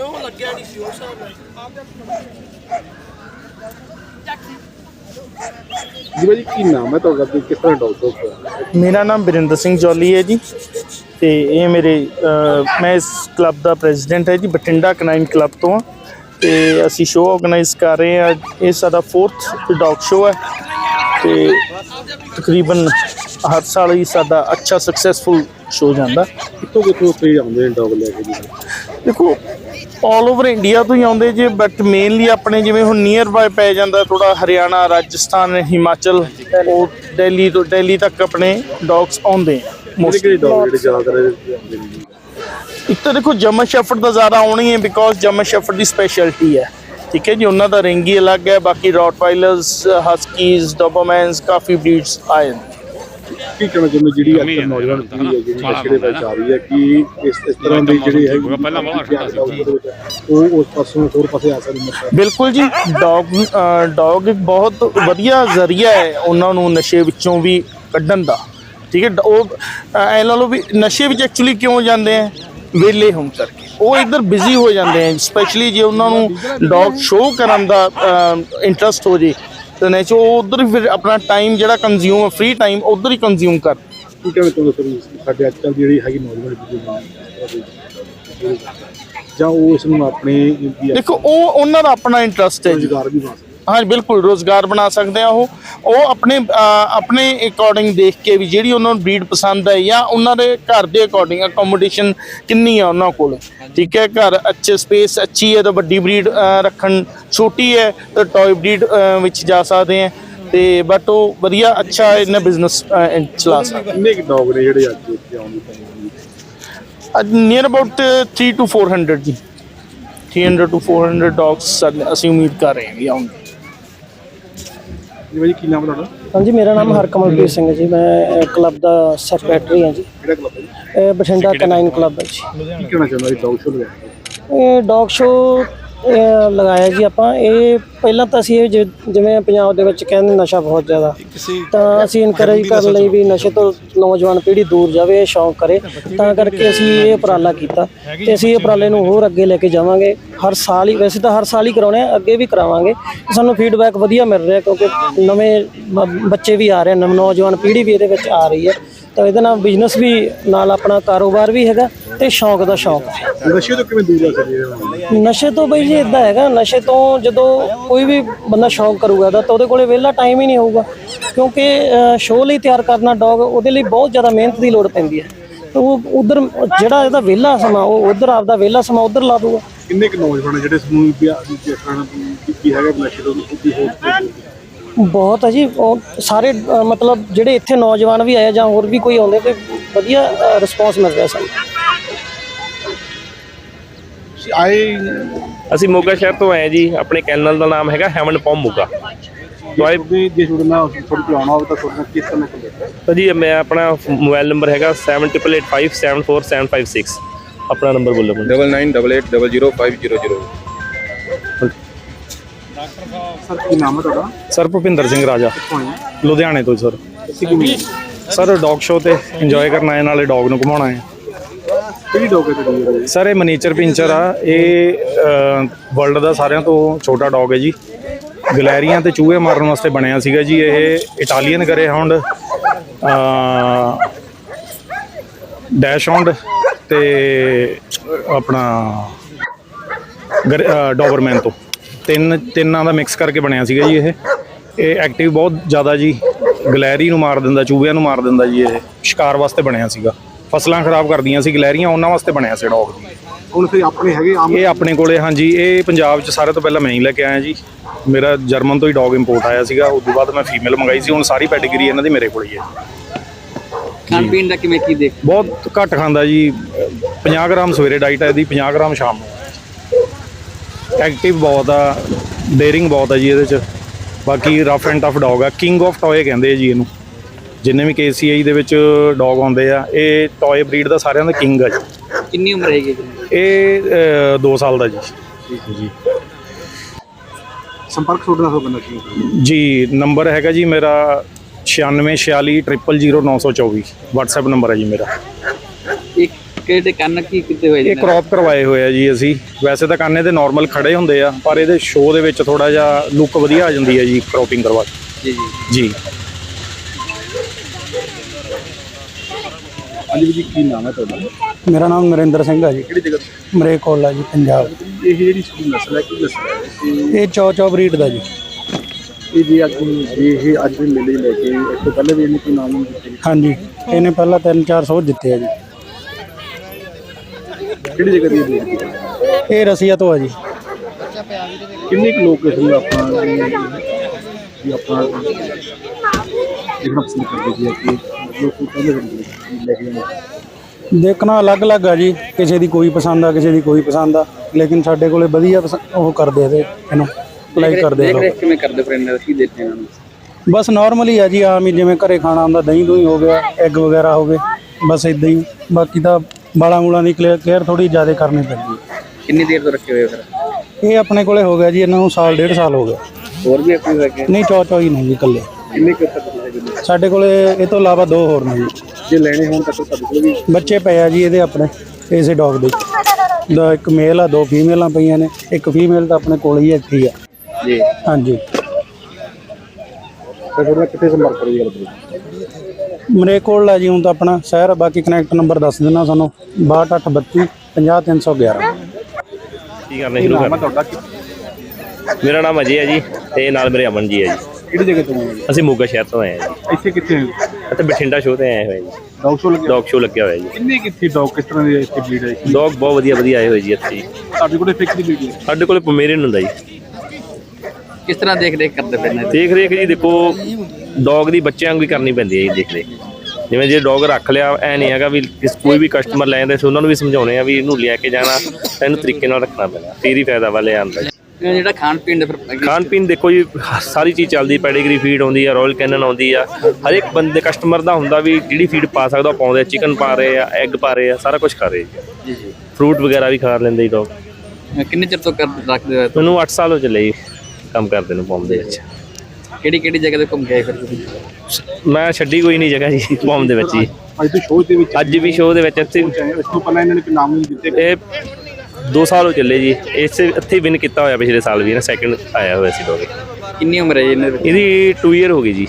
ਕਿਉਂ ਲੱਗਿਆ ਨਹੀਂ ਸੀ ਉਸ ਹਿਸਾਬ ਨਾਲ? ਜੀ ਭਾਜੀ ਕੀ ਨਾਮ ਹੈ ਤੁਹਾਡਾ ਤੇ ਕਿਸ ਤਰ੍ਹਾਂ ਡਾਕਟਰ ਹੋ ਮੇਰਾ ਨਾਮ ਬਰਿੰਦਰ ਸਿੰਘ ਜੌਲੀ ਹੈ ਜੀ ਤੇ ਇਹ ਮੇਰੇ ਮੈਂ ਇਸ ਕਲੱਬ ਦਾ ਪ੍ਰੈਜ਼ੀਡੈਂਟ ਹੈ ਜੀ ਬਠਿੰਡਾ ਕਨਾਈਨ ਕਲੱਬ ਤੋਂ ਹਾਂ ਤੇ ਅਸੀਂ ਸ਼ੋਅ ਆਰਗੇਨਾਈਜ਼ ਕਰ ਰਹੇ ਹਾਂ। ਇਹ ਸਾਡਾ 4th ਡੌਗ ਸ਼ੋਅ ਹੈ ਤੇ ਤਕਰੀਬਨ ਹਰ ਸਾਲ ਹੀ ਸਾਡਾ ਅੱਛਾ ਸਕਸੈਸਫੁਲ ਸ਼ੋਅ ਜਾਂਦਾ। ਕਿੱਥੋਂ ਕਿੱਥੋਂ ਤੇ ਆਉਂਦੇ ਨੇ ਡੌਗ ਲੈ ਕੇ ਜੀ? ਦੇਖੋ ਆਲ ਓਵਰ ਇੰਡੀਆ ਤੋਂ ਹੀ ਆਉਂਦੇ ਜੇ ਬਟ ਮੇਨਲੀ ਆਪਣੇ ਜਿਵੇਂ ਹੁਣ ਨੀਅਰ ਬਾਏ ਪੈ ਜਾਂਦਾ ਥੋੜਾ ਹਰਿਆਣਾ ਰਾਜਸਥਾਨ ਹਿਮਾਚਲ ਉਹ ਦਿੱਲੀ ਤੋਂ ਦਿੱਲੀ ਤੱਕ ਆਪਣੇ ਡੌਗਸ ਆਉਂਦੇ ਆ। ਕਿਹੜੇ ਡੌਗ ਜਿਹੜੇ ਜ਼ਿਆਦਾਤਰ ਆਉਂਦੇ ਨੇ ਜੀ ਇੱਕ ਤਾਂ ਦੇਖੋ ਜਮਨ ਸ਼ੈਫਰਡ ਦਾ ਜ਼ਿਆਦਾ ਆਉਣੀ ਹੈ ਬਿਕੋਜ਼ ਜਮਨ ਸ਼ੈਫਰਡ ਦੀ ਸਪੈਸ਼ਲਟੀ ਹੈ। ਠੀਕ ਹੈ ਜੀ ਉਹਨਾਂ ਦਾ ਰਿੰਗ ਹੀ ਅਲੱਗ ਹੈ ਬਾਕੀ ਰੌਟਵਾਈਲਰਸ ਹਸਕੀਜ਼ ਡੋਬਰਮੈਨਸ ਕਾਫੀ ਬਰੀਡਸ ਆਏ ਨੇ ਕੀ ਕਹਿਣਾ ਚਾਹੁੰਦੇ ਜਿਹੜੀ ਅੱਜ ਨੌਜਵਾਨ ਪੀੜ੍ਹੀ ਹੈ ਜਿਹੜੀ ਨਸ਼ੇ ਦੇ ਵਿੱਚ ਆ ਰਹੀ ਹੈ ਕਿ ਇਸ ਇਸ ਤਰ੍ਹਾਂ ਦੀ ਜਿਹੜੀ ਹੈ ਪਹਿਲਾਂ ਉਹ ਉਸ ਪਾਸੋਂ ਹੋਰ ਪਾਸੇ ਆ ਸਕਦੀ ਨਸ਼ਾ ਬਿਲਕੁਲ ਜੀ ਡੌਗ ਡੌਗ ਇੱਕ ਬਹੁਤ ਵਧੀਆ ਜ਼ਰੀਆ ਹੈ ਉਹਨਾਂ ਨੂੰ ਨਸ਼ੇ ਵਿੱਚੋਂ ਵੀ ਕੱਢਣ ਦਾ। ਠੀਕ ਹੈ ਉਹ ਐ ਲਾ ਲਓ ਵੀ ਨਸ਼ੇ ਵਿੱਚ ਐਕਚੁਅਲੀ ਕਿਉਂ ਜਾਂਦੇ ਆ? ਵਿਹਲੇ ਹੋਣ ਕਰਕੇ। ਉਹ ਇੱਧਰ ਬਿਜ਼ੀ ਹੋ ਜਾਂਦੇ ਆ ਸਪੈਸ਼ਲੀ ਜੇ ਉਹਨਾਂ ਨੂੰ ਡੌਗ ਸ਼ੋਅ ਕਰਨ ਦਾ ਇੰਟਰਸਟ ਹੋ ਜੇ ਤਾਂ ਨਹੀਂ ਉਹ ਉਧਰ ਫਿਰ ਆਪਣਾ ਟਾਈਮ ਜਿਹੜਾ ਕੰਜ਼ਿਊਮ ਫ੍ਰੀ ਟਾਈਮ ਉਧਰ ਹੀ ਕੰਜ਼ਿਊਮ ਕਰ। ਕੀ ਕਹਿਣਾ ਚਾਹੁੰਦੇ ਸਰ ਸਾਡੇ ਅੱਜ ਕੱਲ੍ਹ ਦੀ ਜਿਹੜੀ ਹੈਗੀ ਨੌਜਵਾਨ ਪੀੜ੍ਹੀ ਜਾਂ ਉਹ ਇਸ ਨੂੰ ਆਪਣੇ ਦੇਖੋ ਉਹ ਉਹਨਾਂ ਦਾ ਆਪਣਾ ਇੰਟਰਸਟ ਹੈ ਰੁਜ਼ਗਾਰ ਵੀ ਸਕਦੇ ਹਾਂ ਬਿਲਕੁਲ ਰੋਜ਼ਗਾਰ ਬਣਾ ਸਕਦੇ ਆ ਉਹ। ਉਹ ਆਪਣੇ ਆਪਣੇ ਅਕੋਰਡਿੰਗ ਦੇਖ ਕੇ ਵੀ ਜਿਹੜੀ ਉਹਨਾਂ ਨੂੰ ਬਰੀਡ ਪਸੰਦ ਹੈ ਜਾਂ ਉਹਨਾਂ ਦੇ ਘਰ ਦੇ ਅਕੋਰਡਿੰਗ ਅਕੋਮੋਡੇਸ਼ਨ ਕਿੰਨੀ ਆ ਉਹਨਾਂ ਕੋਲ। ਠੀਕ ਹੈ ਘਰ ਅੱਛੇ ਸਪੇਸ ਅੱਛੀ ਹੈ ਤਾਂ ਵੱਡੀ ਬਰੀਡ ਰੱਖਣ ਛੋਟੀ ਹੈ ਤਾਂ ਟੌਏ ਬਰੀਡ ਵਿੱਚ ਜਾ ਸਕਦੇ ਆ। ਤੇ ਬਟ ਉਹ ਵਧੀਆ ਅੱਛਾ ਇਹਨਾਂ ਬਿਜ਼ਨਸ ਚਲਾ ਸਕਦੇ। ਕਿੰਨੇ ਕਿ ਡੌਗ ਨੇ ਜਿਹੜੇ ਅੱਜ ਇੱਥੇ ਆਉਂਦੇ ਪਏ ਨੇ ਨੀਅਰ ਅਬਾਊਟ 3 ਟੂ 400 ਜੀ। 300 ਟੂ 400 ਡੌਗਸ ਅਸੀਂ ਉਮੀਦ ਕਰ ਰਹੇ ਹਾਂ ਵੀ ਆਉਣਗੇ। ਜੀ ਭਾਜੀ ਕੀ ਨਾਮ ਹੈ ਤੁਹਾਡਾ? ਹਾਂਜੀ ਮੇਰਾ ਨਾਮ ਹਰਕਮਲਪ੍ਰੀਤ ਸਿੰਘ ਹੈ ਜੀ। ਮੈਂ ਕਲੱਬ ਦਾ ਸੈਕਟਰੀ ਹਾਂ ਜੀ। ਕਿਹੜਾ ਕਲੱਬ ਹੈ ਜੀ? ਇਹ ਬਠਿੰਡਾ ਕਨਾਈਨ ਕਲੱਬ? ਹੈ ਜੀ। ਕੀ ਕਹਿਣਾ ਚਾਹੁੰਦਾ ਜੀ ਡੌਗ ਸ਼ੋ ਲਗਾਇਆ? ਇਹ ਡੌਗ ਸ਼ੋ ਲਗਾਇਆ ਜੀ ਆਪਾਂ। ਇਹ ਪਹਿਲਾਂ ਤਾਂ ਅਸੀਂ ਇਹ ਜਿ- ਜਿਵੇਂ ਪੰਜਾਬ ਦੇ ਵਿੱਚ ਕਹਿੰਦੇ ਨਸ਼ਾ ਬਹੁਤ ਜ਼ਿਆਦਾ। ਤਾਂ ਅਸੀਂ ਇਨਕਰੇਜ ਕਰਨ ਲਈ ਵੀ ਨਸ਼ੇ ਤੋਂ ਨੌਜਵਾਨ ਪੀੜ੍ਹੀ ਦੂਰ ਜਾਵੇ, ਇਹ ਸ਼ੌਂਕ ਕਰੇ। ਤਾਂ ਕਰਕੇ ਅਸੀਂ ਇਹ ਉਪਰਾਲਾ ਕੀਤਾ ਤੇ ਅਸੀਂ ਇਹ ਉਪਰਾਲੇ ਨੂੰ ਹੋਰ ਅੱਗੇ ਲੈ ਕੇ ਜਾਵਾਂਗੇ। ਹਰ ਸਾਲ ਹੀ, ਵੈਸੇ ਤਾਂ ਹਰ ਸਾਲ ਹੀ ਕਰਾਉਣੇ ਆ, ਅੱਗੇ ਵੀ ਕਰਾਵਾਂਗੇ। ਸਾਨੂੰ ਫੀਡਬੈਕ ਵਧੀਆ ਮਿਲ ਰਿਹਾ ਕਿਉਂਕਿ ਨਵੇਂ ਬ- ਬੱਚੇ ਵੀ ਆ ਰਹੇ ਨਵ, ਨੌਜਵਾਨ ਪੀੜ੍ਹੀ ਵੀ ਇਹਦੇ ਵਿੱਚ ਆ ਰਹੀ ਹੈ। ਤਾਂ ਇਹਦੇ ਨਾਲ ਬਿਜ਼ਨਸ ਵੀ ਨਾਲ ਆਪਣਾ ਕਾਰੋਬਾਰ ਵੀ ਹੈਗਾ ਤੇ ਸ਼ੌਂਕ ਦਾ ਸ਼ੌਂਕ ਹੈ। ਨਸ਼ੇ ਤੋਂ ਕਿਵੇਂ ਦੂਰ ਰਹਿ ਸਕਦੇ ਹਾਂ ਨਸ਼ੇ ਤੋਂ ਬਈ ਜੀ ਇਦਾਂ ਹੈਗਾ ਨਸ਼ੇ ਤੋਂ ਜਦੋਂ ਕੋਈ ਵੀ ਬੰਦਾ ਸ਼ੌਂਕ ਕਰੂਗਾ ਤਾਂ ਉਹਦੇ ਕੋਲੇ ਵਿਹਲਾ ਟਾਈਮ ਹੀ ਨਹੀਂ ਹੋਊਗਾ। ਕਿਉਂਕਿ ਸ਼ੋਅ ਲਈ ਤਿਆਰ ਕਰਨਾ ਡੌਗ ਉਹਦੇ ਲਈ ਬਹੁਤ ਜ਼ਿਆਦਾ ਮਿਹਨਤ ਦੀ ਲੋੜ ਪੈਂਦੀ ਹੈ। ਤਾਂ ਉਹ ਉਧਰ ਜਿਹੜਾ ਇਹਦਾ ਵਿਹਲਾ ਸਮਾਂ ਉਹ ਉਧਰ ਆਪਦਾ ਵਿਹਲਾ ਸਮਾਂ ਉਧਰ ਲਾ ਦੂਗਾ ਕਿੰਨੇ ਕੁ ਨੌਜਵਾਨ ਜਿਹੜੇ ਸਮੂਹ ਤਰ੍ਹਾਂ ਦੀ ਕੀ ਹੈਗਾ ਨਸ਼ੇ ਤੋਂ ਦੀ ਹੋਰ ਬਹੁਤ ਹੈ ਜੀ ਉਹ ਸਾਰੇ ਮਤਲਬ ਜਿਹੜੇ ਇੱਥੇ ਨੌਜਵਾਨ ਵੀ ਆਏ ਜਾਂ ਹੋਰ ਵੀ ਕੋਈ ਆਉਂਦੇ ਤੇ ਵਧੀਆ ਰਿਸਪੌਂਸ ਮਿਲ ਰਿਹਾ ਸਾਨੂੰ। ਤੁਸੀਂ ਆਏ ਅਸੀਂ ਮੋਗਾ ਸ਼ਹਿਰ ਤੋਂ ਆਏ ਜੀ ਆਪਣੇ ਕੈਨਲ ਦਾ ਨਾਮ ਹੈਗਾ ਹੈਵਨ ਪੌਮ ਮੋਗਾ। ਜੇ ਜੇ ਜੁੜਨਾ ਤੁਹਾਡੇ ਕੋਲ ਆਉਣਾ ਹੋਵੇ ਤਾਂ ਤੁਹਾਡੇ ਕਿਸ ਸਮੇਂ ਕੋਲ ਤਾਂ ਜੀ ਮੈਂ ਆਪਣਾ ਮੋਬਾਈਲ ਨੰਬਰ ਹੈਗਾ 7885747756 ਆਪਣਾ ਨੰਬਰ ਬੋਲੋ ਮੈਨੂੰ। double nine double eight double zero five zero zero sir ਕੀ ਨਾਮ ਹੈ ਤੁਹਾਡਾ? ਸਰ ਭੁਪਿੰਦਰ ਸਿੰਘ ਰਾਜਾ। ਲੁਧਿਆਣੇ ਤੋਂ ਸਰ। ਸਰ ਡੌਗ ਸ਼ੋਅ ਤੇ ਇੰਜੋਏ ਕਰਨ ਆਏ ਨਾਲੇ ਡੌਗ ਨੂੰ ਘੁਮਾਉਣਾ ਹੈ ਕਿਹੜੀ ਡੌਗ ਹੈ ਤੁਹਾਡੀ ਸਰ ਇਹ ਮਨੀਚਰ ਪਿੰਚਰ ਆ। ਇਹ ਵਰਲਡ ਦਾ ਸਾਰਿਆਂ ਤੋਂ ਛੋਟਾ ਡੌਗ ਹੈ ਜੀ। ਗਲੈਰੀਆਂ ਤੇ ਚੂਹੇ ਮਾਰਨ ਵਾਸਤੇ ਬਣਿਆ ਸੀਗਾ ਜੀ ਇਹ ਇਟਾਲੀਅਨ ਗਰੇ ਹਾਉਂਡ ਡੈਸ਼ ਹਾਉਂਡ ਤੇ ਆਪਣਾ ਡੋਬਰਮੈਨ ਤੋਂ। ਤਿੰਨ ਤਿੰਨਾਂ ਦਾ ਮਿਕਸ ਕਰਕੇ ਬਣਿਆ ਸੀਗਾ ਜੀ ਇਹ। ਇਹ ਐਕਟਿਵ ਬਹੁਤ ਜ਼ਿਆਦਾ ਜੀ ਗਲੈਰੀ ਨੂੰ ਮਾਰ ਦਿੰਦਾ ਚੂਹਿਆਂ ਨੂੰ ਮਾਰ ਦਿੰਦਾ ਜੀ ਇਹ। ਸ਼ਿਕਾਰ ਵਾਸਤੇ ਬਣਿਆ ਸੀਗਾ। ਫਸਲਾਂ ਖਰਾਬ ਕਰਦੀਆਂ ਸੀ ਗਲੈਰੀਆਂ ਉਹਨਾਂ ਵਾਸਤੇ ਬਣਿਆ ਸੀ ਡੌਗ ਹੁਣ ਫਿਰ ਆਪਣੇ ਹੈਗੇ ਆਮ? ਇਹ ਆਪਣੇ ਕੋਲੇ ਹਾਂਜੀ ਇਹ ਪੰਜਾਬ 'ਚ ਸਾਰੇ ਤੋਂ ਪਹਿਲਾਂ ਮੈਂ ਹੀ ਲੈ ਕੇ ਆਇਆ ਜੀ। ਮੇਰਾ ਜਰਮਨ ਤੋਂ ਹੀ ਡੌਗ ਇੰਪੋਰਟ ਆਇਆ ਸੀਗਾ ਉਸ ਤੋਂ ਬਾਅਦ ਮੈਂ ਫੀਮੇਲ ਮੰਗਾਈ ਸੀ ਹੁਣ ਸਾਰੀ ਪੈਡੀਗਰੀ ਇਹਨਾਂ ਦੀ ਮੇਰੇ ਕੋਲ ਹੀ ਹੈ ਖਾਣ ਪੀਣ ਦਾ ਕਿਵੇਂ ਕੀ ਦੇਖ ਬਹੁਤ ਘੱਟ ਖਾਂਦਾ ਜੀ 50 ਗ੍ਰਾਮ ਸਵੇਰੇ ਡਾਈਟ ਹੈ ਇਹਦੀ 50 ਗ੍ਰਾਮ ਸ਼ਾਮ ਨੂੰ। ਐਕਟਿਵ ਬਹੁਤ ਆ ਡੇਅਰਿੰਗ ਬਹੁਤ ਆ ਜੀ ਇਹਦੇ 'ਚ। ਬਾਕੀ ਰਫ ਐਂਡ ਟਫ ਡੌਗ ਆ। ਕਿੰਗ ਆਫ ਟੌਏ ਕਹਿੰਦੇ ਆ ਜੀ ਇਹਨੂੰ। ਜਿੰਨੇ ਵੀ KCI ਦੇ ਵਿੱਚ ਡੌਗ ਆਉਂਦੇ ਆ ਇਹ ਟੌਏ ਬਰੀਡ ਦਾ ਸਾਰਿਆਂ ਦਾ ਕਿੰਗ ਆ ਜੀ। ਕਿੰਨੀ ਉਮਰ ਹੈਗੀ ਜੀ ਇਹ 2 ਸਾਲ ਦਾ ਜੀ। ਜੀ। ਸੰਪਰਕ ਤੁਹਾਡੇ ਹੋ ਬੰਦਾ ਕੀ ਜੀ? ਨੰਬਰ ਹੈਗਾ ਜੀ ਮੇਰਾ 9646000924 WhatsApp ਨੰਬਰ ਹੈ ਜੀ ਮੇਰਾ। ਕਿਹੜੇ ਕੰਨ ਕੀ ਕਿਤੇ ਹੋਏ ਇਹ ਕ੍ਰੌਪ ਕਰਵਾਏ ਹੋਏ ਆ ਜੀ ਅਸੀਂ। ਵੈਸੇ ਤਾਂ ਕਾਨੇ ਦੇ ਨਾਰਮਲ ਖੜੇ ਹੁੰਦੇ ਆ ਪਰ ਇਹਦੇ ਸ਼ੋਅ ਦੇ ਵਿੱਚ ਥੋੜਾ ਜਿਹਾ ਲੁੱਕ ਵਧੀਆ ਆ ਜਾਂਦੀ ਹੈ ਜੀ ਕ੍ਰੌਪਿੰਗ ਕਰਵਾ ਕੇ। ਜੀ ਜੀ। ਜੀ। ਹਾਂਜੀ ਜੀ ਕੀ ਨਾਮ ਹੈ ਤੁਹਾਡਾ? ਮੇਰਾ ਨਾਮ ਨਰਿੰਦਰ ਸਿੰਘ ਹੈ ਜੀ। ਕਿਹੜੀ ਜਗ੍ਹਾ ਮਰੇ ਕੋਲਾ ਜੀ ਪੰਜਾਬ। ਇਹ ਜਿਹੜੀ ਸਕੂਲ ਨਸਲ ਹੈ ਕੀ ਨਸਲ ਹੈ? ਇਹ ਚੌ ਚੌ ਬਰੀਡ ਦਾ ਜੀ। ਇਹ ਜੀ ਅੱਜ ਜੇ ਇਹ ਅੱਜ ਵੀ ਮਿਲੇ ਲੈ ਕੇ ਇਸ ਤੋਂ ਪਹਿਲੇ ਵੀ ਇਹਨੇ ਕੋਈ ਨਾਮ ਨਹੀਂ ਦਿੱਤੇ ਹਾਂਜੀ ਇਹਨੇ ਪਹਿਲਾਂ 3-400 ਜਿੱਤੇ ਆ ਜੀ। ਕਿਹੜੀ ਜਗ੍ਹਾ ਦੀ ਇਹ ਰਸੀਆ ਤੋਂ ਆ ਜੀ। ਕਿੰਨੇ ਕੁ ਲੋਕ ਇਸ ਨੂੰ ਆਪਣਾ ਵੀ ਆਪਣਾ ਦੇਖਣਾ ਪਸੰਦ ਕਰਦੇ ਜੀ ਕਿ ਲੋਕ ਕਹਿੰਦੇ ਲੈ ਕੇ ਜਾਂਦੇ ਦੇਖਣਾ ਅਲੱਗ-ਅਲੱਗ ਆ ਜੀ। ਕਿਸੇ ਦੀ ਕੋਈ ਪਸੰਦ ਆ ਕਿਸੇ ਦੀ ਕੋਈ ਪਸੰਦ ਆ। ਲੇਕਿਨ ਸਾਡੇ ਕੋਲੇ ਵਧੀਆ ਪਸੰ- ਉਹ ਕਰਦੇ ਆ ਇਹਦੇ ਇਹਨੂੰ ਲਾਈਕ ਕਰਦੇ ਆ ਦੇਖ ਲੋਕ। ਕਿਵੇਂ ਕਰਦੇ ਫਿਰ ਇਹਨਾਂ ਦਾ ਕੀ ਦੇਤੇ ਇਹਨਾਂ ਨੂੰ ਬਸ ਨਾਰਮਲੀ ਆ ਜੀ ਆਮ ਹੀ ਜਿਵੇਂ ਘਰੇ ਖਾਣਾ ਹੁੰਦਾ ਦਹੀਂ ਦੂਹੀਂ ਹੋ ਗਿਆ ਐਗ ਵਗੈਰਾ ਹੋ ਗਏ ਬਸ ਇਦਾਂ ਹੀ। ਬਾਕੀ ਤਾਂ ਬਾਲਾਂ ਮੂਲਾਂ ਦੀ ਕੇਅਰ ਥੋੜੀ ਜ਼ਿਆਦਾ ਕਰਨੀ ਪੈਂਦੀ ਹੈ। ਕਿੰਨੀ ਦੇਰ ਤੋਂ ਰੱਖੇ ਹੋਏ ਫਿਰ? ਇਹ ਆਪਣੇ ਕੋਲੇ ਹੋ ਗਿਆ ਜੀ ਇਹਨਾਂ ਨੂੰ ਸਾਲ ਡੇਢ ਸਾਲ ਹੋ ਗਿਆ। ਹੋਰ ਵੀ ਆਪਣੇ ਲੱਗੇ ਨਹੀਂ ਚੌ ਚੌ ਹੀ ਨਹੀਂ ਜੀ ਇਕੱਲੇ। ਕਿੰਨੇ ਕੁ ਤੱਕ ਕੇ ਸਾਡੇ ਕੋਲੇ ਇਹ ਤੋਂ ਇਲਾਵਾ ਦੋ ਹੋਰ ਨੇ ਜੀ। ਜੇ ਲੈਣੇ ਹੋਣ ਤਾਂ ਤੁਹਾਡੇ ਕੋਲ ਵੀ ਬੱਚੇ ਪਏ ਆ ਜੀ ਇਹਦੇ ਆਪਣੇ ਇਸੇ ਡੌਗ ਦੇ। ਦਾ ਇੱਕ ਮੇਲ ਆ ਦੋ ਫੀਮੇਲਾਂ ਪਈਆਂ ਨੇ। ਇੱਕ ਫੀਮੇਲ ਤਾਂ ਆਪਣੇ ਕੋਲ ਹੀ ਇੱਥੇ ਹੀ ਆ। ਜੀ। ਹਾਂਜੀ। ਤਾਂ ਤੁਹਾਡਾ ਕਿੱਥੇ ਸੰਪਰਕ ਕਰੀ ਗੱਲ ਕਰੋ? ਮਰੇ ਕੋਲ ਆ ਜੀ ਹੁਣ ਤਾਂ ਆਪਣਾ ਸ਼ਹਿਰ ਬਾਕੀ ਕਨੈਕਟ ਨੰਬਰ ਦੱਸ ਦੇਣਾ ਸਾਨੂੰ 6232 50311 ਕੀ ਕਰਨਾ ਸ਼ੁਰੂ ਕਰ ਤੁਹਾਡਾ? ਮੇਰਾ ਨਾਮ ਅਜੇ ਹੈ ਜੀ ਤੇ ਨਾਲ ਮੇਰੇ ਅਮਨ ਜੀ ਹੈ ਜੀ। ਕਿਹੜੀ ਜਗ੍ਹਾ ਤੋਂ ਆਏ ਅਸੀਂ ਮੋਗਾ ਸ਼ਹਿਰ ਤੋਂ ਆਏ ਹਾਂ ਜੀ। ਇੱਥੇ ਕਿੱਥੇ ਇੱਥੇ ਬਠਿੰਡਾ ਸ਼ੋਅ ਤੇ ਆਏ ਹੋਏ ਜੀ। ਡੌਗ ਸ਼ੋ ਲੱਗਿਆ? ਡੌਗ ਸ਼ੋਅ ਲੱਗਿਆ ਹੋਇਆ ਜੀ। ਕਿੰਨੇ ਕਿੱਥੇ ਡੌਗ ਕਿਸ ਤਰ੍ਹਾਂ ਦੇ ਇੱਥੇ ਬਰੀਡ ਹੈ? ਡੌਗ ਬਹੁਤ ਵਧੀਆ ਵਧੀਆ ਆਏ ਹੋਏ ਜੀ ਇੱਥੇ। ਤੁਹਾਡੇ ਕੋਲ ਫਿਕਸ ਦੀ ਬਰੀਡ ਹੈ। ਸਾਡੇ ਕੋਲੇ ਪਮੇਰੀਅਨ ਹੁੰਦਾ ਜੀ। ਕਿਸ ਤਰ੍ਹਾਂ ਦੇਖ ਰੇਖ ਕਰਦੇ ਫਿਰ ਇਹਨਾਂ ਦੀ? ਦੇਖ ਰੇਖ ਜੀ ਦੇਖੋ ਡੌਗ ਦੀ ਬੱਚਿਆਂ ਵਾਂਗ ਵੀ ਕਰਨੀ ਪੈਂਦੀ ਹੈ ਜੀ ਦੇਖ ਰੇਖ। ਜਿਵੇਂ ਜੇ ਡੌਗ ਰੱਖ ਲਿਆ ਐ ਨਹੀਂ ਹੈਗਾ ਵੀ ਕਿਸ ਕੋਈ ਵੀ ਕਸਟਮਰ ਲੈ ਜਾਂਦੇ ਸੀ ਉਹਨਾਂ ਨੂੰ ਵੀ ਸਮਝਾਉਣੇ ਆ ਵੀ ਇਹਨੂੰ ਲੈ ਕੇ ਜਾਣਾ ਤਾਂ ਇਹਨੂੰ ਤਰੀਕੇ ਨਾਲ ਰੱਖਣਾ ਪੈਣਾ ਫਿਰ ਹੀ ਫਾਇਦਾ ਵਾਲੇ ਆਂਦਾ ਜਿਹੜਾ ਖਾਣ ਪੀਣ ਦਾ ਫਿਰ ਖਾਣ ਪੀਣ ਦੇਖੋ ਜੀ ਸਾਰੀ ਚੀਜ਼ ਚੱਲਦੀ ਪੈਡੀਗਰੀ ਫੀਡ ਆਉਂਦੀ ਆ ਰਾਇਲ ਕੈਨਨ ਆਉਂਦੀ ਆ ਹਰ ਇੱਕ ਬੰਦੇ ਕਸਟਮਰ ਦਾ ਹੁੰਦਾ ਵੀ ਜਿਹੜੀ ਫੀਡ ਪਾ ਸਕਦਾ ਉਹ ਪਾਉਂਦੇ ਚਿਕਨ ਪਾ ਰਹੇ ਆ ਐਗ ਪਾ ਰਹੇ ਆ ਸਾਰਾ ਕੁਝ ਖਾ ਰਹੇ ਜੀ ਜੀ। ਫਰੂਟ ਵਗੈਰਾ ਵੀ ਖਾ ਲੈਂਦੇ ਜੀ ਡੌਗ ਕਿੰਨੇ ਚਿਰ ਤੋਂ ਕਰ ਰੱਖਦੇ ਹੋ ਮੈਨੂੰ 8 ਸਾਲ ਹੋ ਚੱਲੇ ਜੀ। ਕੰਮ ਕਰਦੇ ਨੂੰ ਪਾਉਣ ਦੇ ਵਿੱਚ। ਕਿਹੜੀ ਕਿਹੜੀ ਜਗ੍ਹਾ ਤੇ ਘੁੰਮ ਕੇ ਆਏ ਫਿਰ ਤੁਸੀਂ? ਮੈਂ ਛੱਡੀ ਕੋਈ ਨਹੀਂ ਜਗ੍ਹਾ ਜੀ ਪਾਉਣ ਦੇ ਵਿੱਚ ਜੀ। ਅੱਜ ਤੋਂ ਸ਼ੋਅ ਦੇ ਵਿੱਚ ਅੱਜ ਵੀ ਸ਼ੋਅ ਦੇ ਵਿੱਚ ਇੱਥੇ ਇਸ ਤੋਂ ਪਹਿਲਾਂ ਇਹਨਾਂ ਨੇ ਕੋਈ ਨਾਮ ਨਹੀਂ ਦਿੱਤੇ? ਇਹ 2 ਸਾਲ ਹੋ ਚੱਲੇ ਜੀ। ਇਸੇ ਇੱਥੇ ਵਿਨ ਕੀਤਾ ਹੋਇਆ ਪਿਛਲੇ ਸਾਲ ਵੀ ਨਾ ਸੈਕਿੰਡ ਆਇਆ ਹੋਇਆ ਸੀ ਡੌਗ ਕਿੰਨੀ ਉਮਰ ਹੈ ਜੀ ਇਹਨਾਂ ਦੀ? ਇਹਦੀ 2 ਇਅਰ ਹੋ ਗਈ ਜੀ।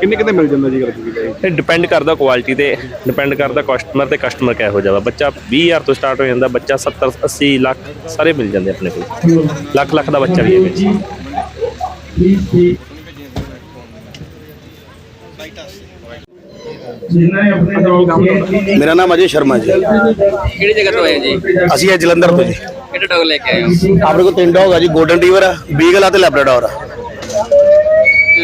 ਕਿੰਨੇ ਕਿਤੇ ਮਿਲ ਜਾਂਦਾ ਜੀ ਗੱਲ ਤੁਸੀਂ ਕਹੇ ਇਹ ਡਿਪੈਂਡ ਕਰਦਾ ਕੁਆਲਿਟੀ ਤੇ ਡਿਪੈਂਡ ਕਰਦਾ ਕਸਟਮਰ ਤੇ ਕਸਟਮਰ ਕਿਹੋ ਜਿਹਾ ਵਾ। ਬੱਚਾ 20000 ਤੋਂ ਸਟਾਰਟ ਹੋ ਜਾਂਦਾ ਬੱਚਾ 70 80 ਲੱਖ ਸਾਰੇ ਮਿਲ ਜਾਂਦੇ ਆਪਣੇ ਕੋਲ। ਲੱਖ ਲੱਖ ਦਾ ਬੱਚਾ ਵੀ ਹੈ ਵਿੱਚ ਮੇਰਾ ਨਾਮ ਅਜੇ ਸ਼ਰਮਾ ਜੀ। ਕਿਹੜੀ ਜਗ੍ਹਾ ਤੋਂ ਆਏ ਜੀ? ਅਸੀਂ ਇਹ ਜਲੰਧਰ ਤੋਂ ਜੀ। ਕਿਹੜਾ ਡੌਗ ਲੈ ਕੇ ਆਏ ਹੋ? ਆਪਣੇ ਕੋਲ ਤਿੰਨ ਡੌਗ ਆ ਜੀ 골ਡਨ ਰੀਵਰ ਆ ਬੀਗਲ ਆ ਤੇ ਲੈਬਰਾਡੋਰ ਆ।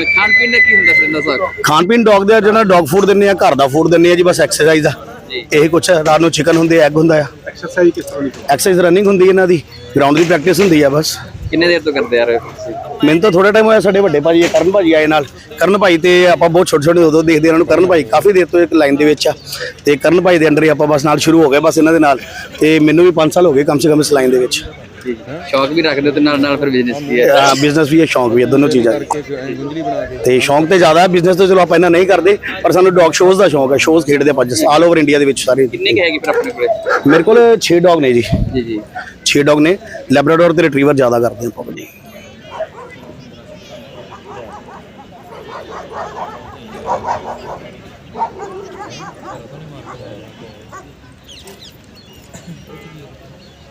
ਖਾਣ ਪੀਣ ਦਾ ਕੀ ਹੁੰਦਾ ਫਿਰ ਇਹਨਾਂ ਦਾ ਖਾਣ ਪੀਣ ਡੌਗ ਦਾ ਜਿਹੜਾ ਡੌਗ ਫੂਡ ਦਿੰਨੇ ਆ ਘਰ ਦਾ ਫੂਡ ਦਿੰਨੇ ਆ ਜੀ ਬਸ ਐਕਸਰਸਾਈਜ਼ ਆ। ਇਹ ਕੁਛ ਰਾਤ ਨੂੰ ਚਿਕਨ ਹੁੰਦੇ ਐਗ ਹੁੰਦਾ ਆ। ਐਕਸਰਸਾਈਜ਼ ਕਿਸ ਤਰ੍ਹਾਂ ਦੀ ਐਕਸਰਸਾਈਜ਼ ਰਨਿੰਗ ਹੁੰਦੀ ਇਹਨਾਂ ਦੀ ਗਰਾਊਂਡ ਦੀ ਪ੍ਰੈਕਟਿਸ ਹੁੰਦੀ ਆ ਬਸ। ਕਿੰਨੇ ਦੇਰ ਤੋਂ ਕਰਦੇ ਆ ਰਹੇ ਹੋ ਮੈਨੂੰ ਤਾਂ ਥੋੜਾ ਟਾਈਮ ਹੋਇਆ ਸਾਡੇ ਵੱਡੇ ਭਾਜੀ ਇਹ ਕਰਨ ਭਾਜੀ ਆਏ ਨਾਲ। ਕਰਨ ਭਾਈ ਤੇ ਆਪਾਂ ਬਹੁਤ ਛੋਟੇ ਛੋਟੇ ਉਦੋਂ ਦੇਖਦੇ ਇਹਨਾਂ ਨੂੰ ਕਰਨ ਭਾਈ ਕਾਫੀ ਦੇਰ ਤੋਂ ਇੱਕ ਲਾਈਨ ਦੇ ਵਿੱਚ ਆ। ਤੇ ਕਰਨ ਭਾਈ ਦੇ ਅੰਡਰ ਹੀ ਆਪਾਂ ਬਸ ਨਾਲ ਸ਼ੁਰੂ ਹੋ ਗਏ ਬਸ ਇਹਨਾਂ ਦੇ ਨਾਲ। ਤੇ ਮੈਨੂੰ ਵੀ 5 ਸਾਲ ਹੋ ਗਏ ਕਮ ਸੇ ਕਮ ਇਸ ਲਾਈਨ ਦੇ ਵਿੱਚ। ਜੀ। ਸ਼ੌਕ ਵੀ ਰੱਖਦੇ ਹੋ ਤੇ ਨਾਲ ਨਾਲ ਫਿਰ ਬਿਜ਼ਨਸ ਵੀ ਹੈ। ਬਿਜ਼ਨਸ ਵੀ ਹੈ ਸ਼ੌਂਕ ਵੀ ਹੈ ਦੋਨੋਂ ਚੀਜ਼ਾਂ ਤੇ ਸ਼ੌਂਕ ਤੇ ਜ਼ਿਆਦਾ ਹੈ ਬਿਜ਼ਨਸ ਤੇ ਚਲੋ ਆਪਾਂ ਇਹਨਾਂ ਨਹੀਂ ਕਰਦੇ ਪਰ ਸਾਨੂੰ ਡੌਗ ਸ਼ੋਜ਼ ਦਾ ਸ਼ੌਂਕ ਹੈ ਸ਼ੋਜ਼ ਖੇਡਦੇ ਆਪਾਂ ਜਿਸ ਆਲ ਓਵਰ ਇੰਡੀਆ ਦੇ ਵਿੱਚ ਸਾਰੇ। ਕਿੰਨੇ ਕੁ ਹੈਗੀ ਫਿਰ ਆਪਣੇ ਕੋਲੇ? ਮੇਰੇ ਕੋਲ 6 ਡੌਗ ਨੇ ਜੀ। ਜੀ ਜੀ। 6 ਡੌਗ ਨੇ। ਲੈਬਰਾਡੋਰ ਤੇ ਰਿਟਰੀਵਰ ਜ਼ਿਆਦਾ ਕਰਦੇ ਆਪਾਂ ਜੀ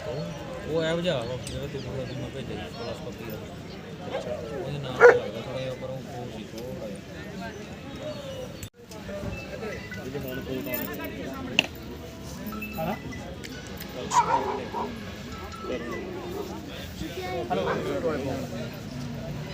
ਉਹ ਐ ਵਜਾ ਵਾ ਜਿਹੜਾ ਤੇ ਦੂਆ ਮੈਂ ਭੇਜਿਆ ਪਲਸ ਪੱਤੀ ਦਾ ਉਹਦੇ ਨਾਲ ਲੱਗਦਾ ਥੋੜਾ ਜਿਹਾ ਪਰ ਉਹ ਕੋਲ ਸੀ ਥੋੜਾ ਜਿਹਾ ਜਿਹਦੇ ਮਨ ਕੋਲ ਤਾਂ ਹਾਂ ਹਲੋ।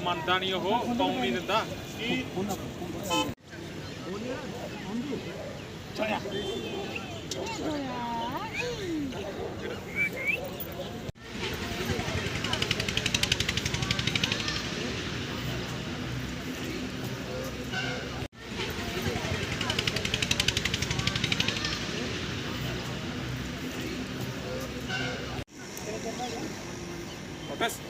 ਮੰਨਦਾ ਨਹੀਂ ਉਹ ਕੌਮ ਨਹੀਂ ਦਿੰਦਾ Best.